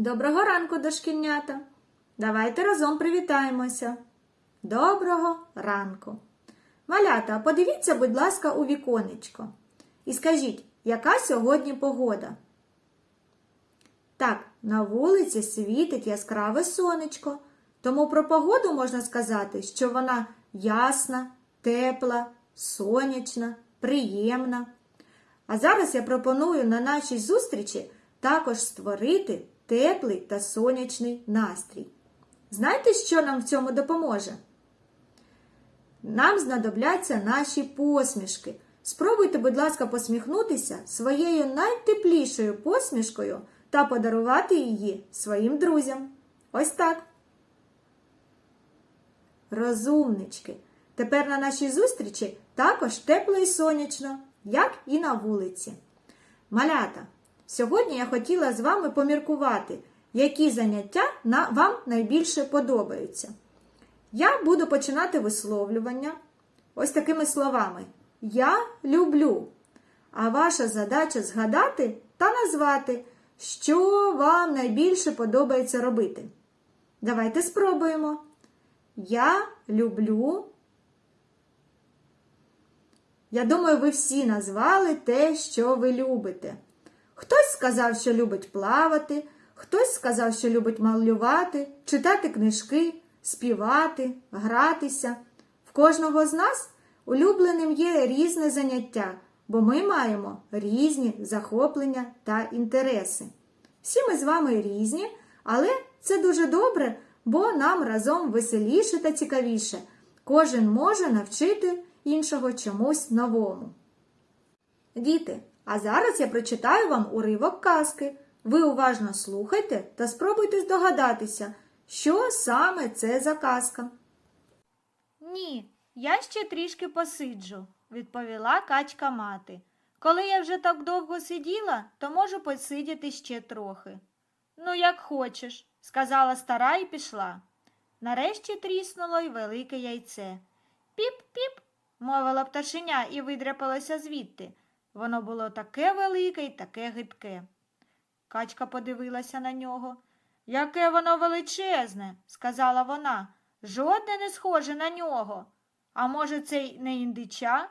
Доброго ранку, дошкільнята! Давайте разом привітаємося. Доброго ранку! Малята, подивіться, будь ласка, у віконечко. І скажіть, яка сьогодні погода? Так, на вулиці світить яскраве сонечко, тому про погоду можна сказати, що вона ясна, тепла, сонячна, приємна. А зараз я пропоную на нашій зустрічі також створити теплий та сонячний настрій. Знаєте, що нам в цьому допоможе? Нам знадобляться наші посмішки. Спробуйте, будь ласка, посміхнутися своєю найтеплішою посмішкою та подарувати її своїм друзям. Ось так. Розумнички. Тепер на нашій зустрічі також тепло і сонячно, як і на вулиці. Малята, сьогодні я хотіла з вами поміркувати, які заняття вам найбільше подобаються. Я буду починати висловлювання ось такими словами: Я люблю. А ваша задача згадати та назвати, що вам найбільше подобається робити. Давайте спробуємо. Я люблю. Я думаю, ви всі назвали те, що ви любите. Хтось сказав, що любить плавати, хтось сказав, що любить малювати, читати книжки, співати, гратися. В кожного з нас улюбленим є різне заняття, бо ми маємо різні захоплення та інтереси. Всі ми з вами різні, але це дуже добре, бо нам разом веселіше та цікавіше. Кожен може навчити іншого чомусь новому. Діти, а зараз я прочитаю вам уривок казки. Ви уважно слухайте та спробуйте здогадатися, що саме це за казка. Ні, я ще трішки посиджу, відповіла качка мати. Коли я вже так довго сиділа, то можу посидіти ще трохи. Ну, як хочеш, сказала стара і пішла. Нарешті тріснуло й велике яйце. Піп-піп, мовила пташеня і видряпалася звідти. Воно було таке велике й таке гидке. Качка подивилася на нього. Яке воно величезне, сказала вона. Жодне не схоже на нього. А може, це й не індича?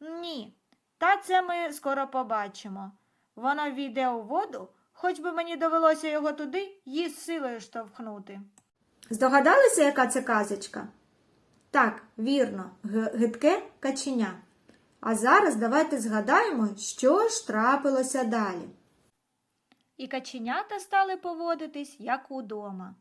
Ні. Та це ми скоро побачимо. Воно війде у воду, хоч би мені довелося його туди її з силою штовхнути. Здогадалися, яка це казочка? Так, вірно, гидке каченя. А зараз давайте згадаємо, що ж трапилося далі. І каченята стали поводитись, як удома.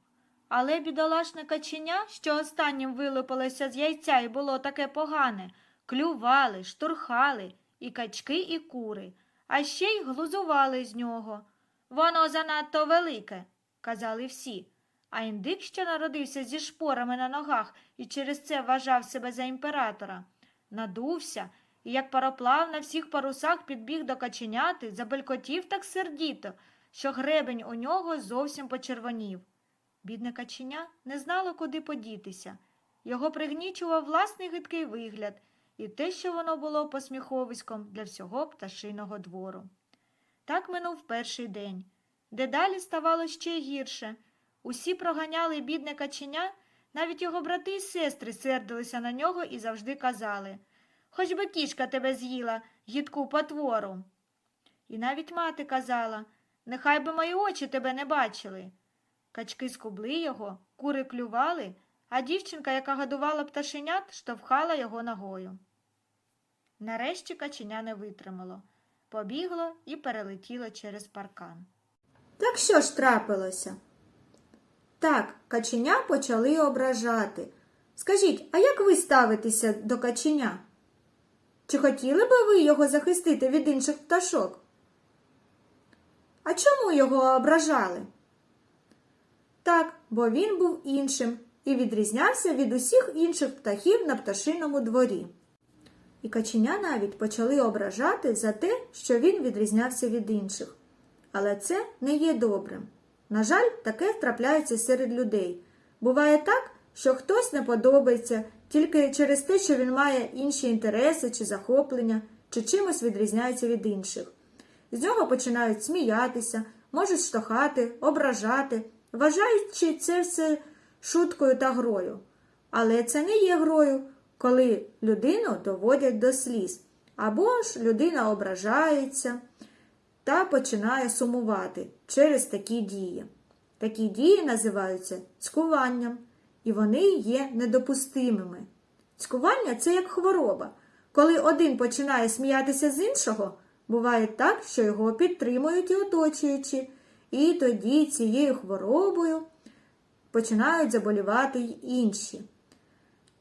Але бідолашне каченя, що останнім вилупилося з яйця і було таке погане, клювали, штурхали і качки, і кури, а ще й глузували з нього. Воно занадто велике, казали всі. А індик, що народився зі шпорами на ногах і через це вважав себе за імператора, надувся і, як пароплав на всіх парусах підбіг до каченяти, забелькотів так сердіто, що гребень у нього зовсім почервонів. Бідне каченя не знало, куди подітися. Його пригнічував власний гидкий вигляд і те, що воно було посміховиськом для всього пташиного двору. Так минув перший день. Дедалі ставало ще гірше. Усі проганяли бідне каченя, навіть його брати і сестри сердилися на нього і завжди казали Хоч би кішка тебе з'їла, гідку потвору. І навіть мати казала Нехай би мої очі тебе не бачили. Качки скубли його, кури клювали, а дівчинка, яка годувала пташенят, штовхала його ногою. Нарешті каченя не витримало, побігло і перелетіло через паркан. Так що ж трапилося? Так, каченя почали ображати. Скажіть, а як ви ставитеся до каченя? Чи хотіли би ви його захистити від інших пташок? А чому його ображали? Так, бо він був іншим і відрізнявся від усіх інших птахів на пташиному дворі. І каченя навіть почали ображати за те, що він відрізнявся від інших. Але це не є добрим. На жаль, таке трапляється серед людей. Буває так, що хтось не подобається тільки через те, що він має інші інтереси чи захоплення, чи чимось відрізняється від інших. З нього починають сміятися, можуть штовхати, ображати, вважаючи це все шуткою та грою. Але це не є грою, коли людину доводять до сліз, або ж людина ображається та починає сумувати через такі дії. Такі дії називаються цькуванням, і вони є недопустимими. Цькування це як хвороба. Коли один починає сміятися з іншого, буває так, що його підтримують і оточуючі, і тоді цією хворобою починають заболівати й інші.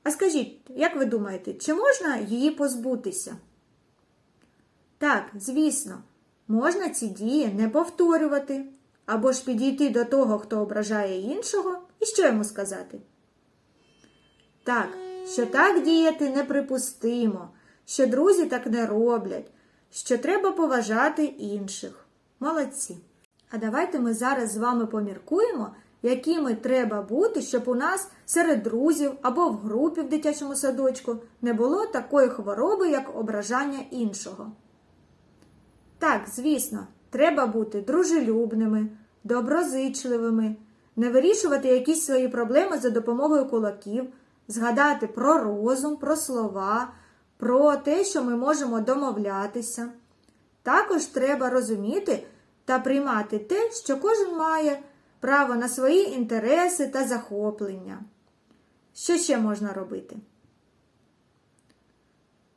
А скажіть, як ви думаєте, чи можна її позбутися? Так, звісно, можна ці дії не повторювати, або ж підійти до того, хто ображає іншого, і що йому сказати? Так, що так діяти неприпустимо, що друзі так не роблять, що треба поважати інших. Молодці. А давайте ми зараз з вами поміркуємо, якими треба бути, щоб у нас серед друзів або в групі в дитячому садочку не було такої хвороби, як ображання іншого. Так, звісно, треба бути дружелюбними, доброзичливими, не вирішувати якісь свої проблеми за допомогою кулаків, згадати про розум, про слова, про те, що ми можемо домовлятися. Також треба розуміти та приймати те, що кожен має право на свої інтереси та захоплення. Що ще можна робити?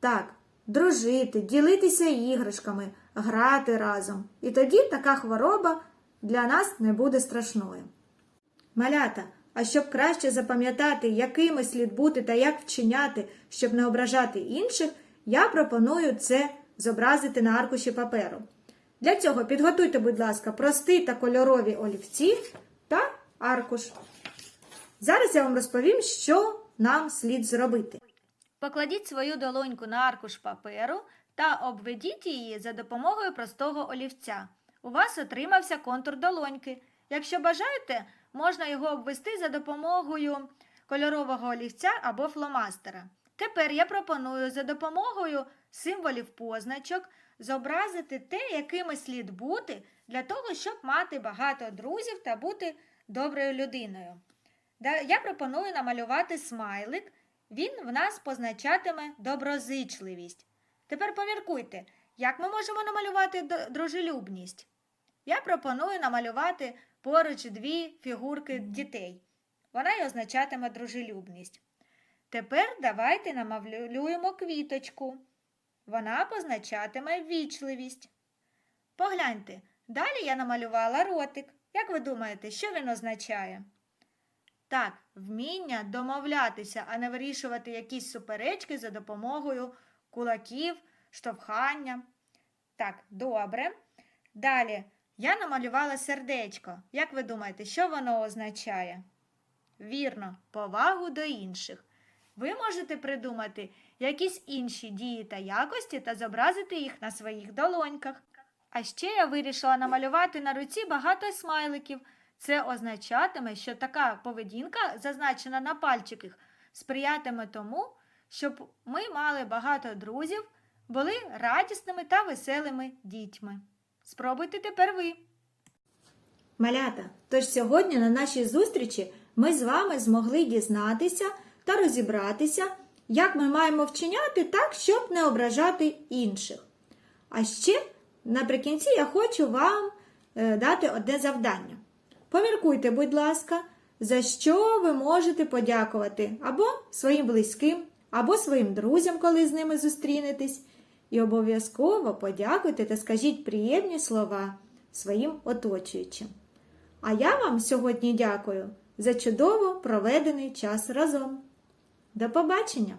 Так, дружити, ділитися іграшками, грати разом. І тоді така хвороба для нас не буде страшною. Малята, а щоб краще запам'ятати, якими слід бути та як вчиняти, щоб не ображати інших, я пропоную це зобразити на аркуші паперу. Для цього підготуйте, будь ласка, прості та кольорові олівці та аркуш. Зараз я вам розповім, що нам слід зробити. Покладіть свою долоньку на аркуш паперу та обведіть її за допомогою простого олівця. У вас отримався контур долоньки. Якщо бажаєте, можна його обвести за допомогою кольорового олівця або фломастера. Тепер я пропоную за допомогою символів позначок зобразити те, якими слід бути для того, щоб мати багато друзів та бути доброю людиною. Я пропоную намалювати смайлик. Він в нас позначатиме доброзичливість. Тепер поміркуйте, як ми можемо намалювати дружелюбність. Я пропоную намалювати поруч дві фігурки дітей. Вона й означатиме дружелюбність. Тепер давайте намалюємо квіточку. Вона позначатиме вічливість. Погляньте, далі я намалювала ротик. Як ви думаєте, що він означає? Так, вміння домовлятися, а не вирішувати якісь суперечки за допомогою кулаків, штовхання. Так, добре. Далі я намалювала сердечко. Як ви думаєте, що воно означає? Вірно, повагу до інших. Ви можете придумати якісь інші дії та якості та зобразити їх на своїх долоньках. А ще я вирішила намалювати на руці багато смайликів. Це означатиме, що така поведінка, зазначена на пальчиках, сприятиме тому, щоб ми мали багато друзів, були радісними та веселими дітьми. Спробуйте тепер ви. Малята, тож сьогодні на нашій зустрічі ми з вами змогли дізнатися та розібратися, як ми маємо вчиняти так, щоб не ображати інших. А ще наприкінці я хочу вам е, дати одне завдання. Поміркуйте, будь ласка, за що ви можете подякувати або своїм близьким, або своїм друзям, коли з ними зустрінетесь. І обов'язково подякуйте та скажіть приємні слова своїм оточуючим. А я вам сьогодні дякую за чудово проведений час разом. До побачення!